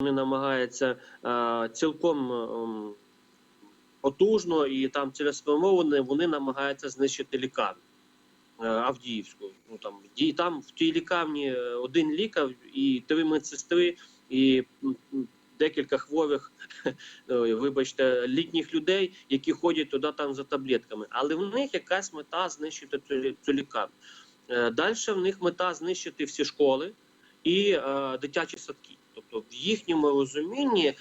вони намагаються е, цілком ем, потужно і там цілеспрямовано вони намагаються знищити лікарню е, Авдіївську. Ну там і там в тій лікарні е, один лікар і три медсестри, і декілька хворих, вибачте, літніх людей, які ходять туди там за таблетками. Але в них якась мета знищити цю, лікарню. Е, Далі в них мета знищити всі школи і е, дитячі садки. Тобто, в їхньому розумінні е,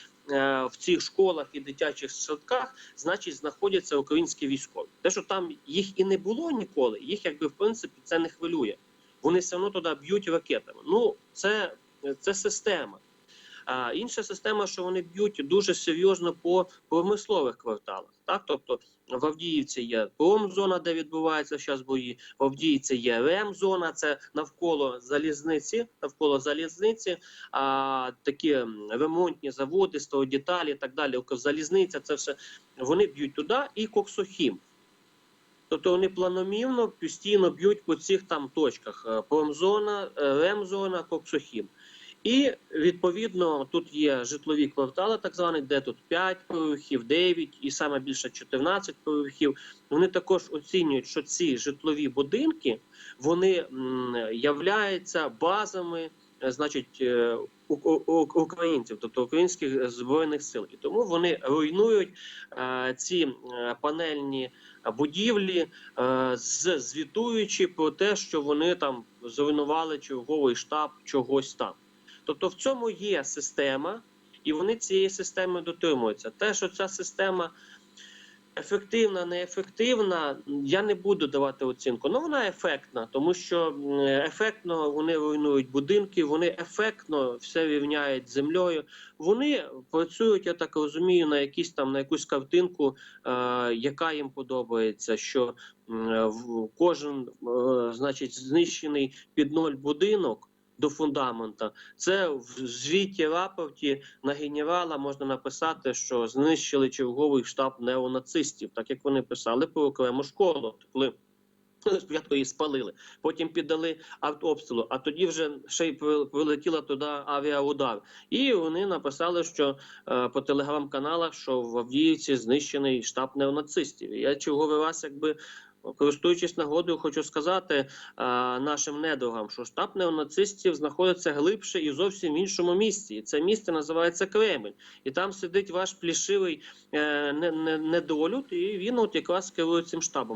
в цих школах і дитячих садках, значить, знаходяться українські військові. Те, що там їх і не було ніколи, їх якби в принципі це не хвилює. Вони все одно туди б'ють ракетами. Ну, це, це система. А інша система, що вони б'ють дуже серйозно по промислових кварталах. Так, тобто в Авдіївці є промзона, де відбуваються зараз бої. В Авдіївці є ремзона, це навколо залізниці, навколо залізниці, а такі ремонтні заводи, деталі і так далі. Залізниця, це все вони б'ють туди і коксохім. Тобто вони планомірно постійно б'ють по цих там точках: Е, промзона, е, ремзона, коксохім. І відповідно тут є житлові квартали, так звані, де тут 5 поверхів, 9 і саме більше 14 поверхів. Вони також оцінюють, що ці житлові будинки вони являються базами, е, значить, е, українців, тобто українських збройних сил, і тому вони руйнують е, ці е, панельні будівлі, е, звітуючи про те, що вони там зруйнували черговий штаб чогось там. Тобто в цьому є система, і вони цієї системи дотримуються. Те, що ця система ефективна, неефективна, я не буду давати оцінку. Ну вона ефектна, тому що ефектно вони руйнують будинки, вони ефектно все рівняють з землею. Вони працюють, я так розумію, на якісь там на якусь картинку, е, яка їм подобається. Що в кожен, е, значить, знищений під ноль будинок. До фундамента. Це в звіті рапорті на генерала можна написати, що знищили черговий штаб неонацистів, так як вони писали про окрему школу, коли спочатку її спалили, потім піддали артобстрілу, а тоді вже ще й при- прилетіла туди авіаудар. І вони написали, що е, по телеграм-каналах, що в Авдіївці знищений штаб неонацистів. Я черговий раз, якби. Користуючись нагодою, хочу сказати е, нашим недругам, що штаб неонацистів знаходиться глибше і зовсім в іншому місці. І це місце називається Кремль. І там сидить ваш плішивий е, не, не, недолюд, і він от якраз керує цим штабом.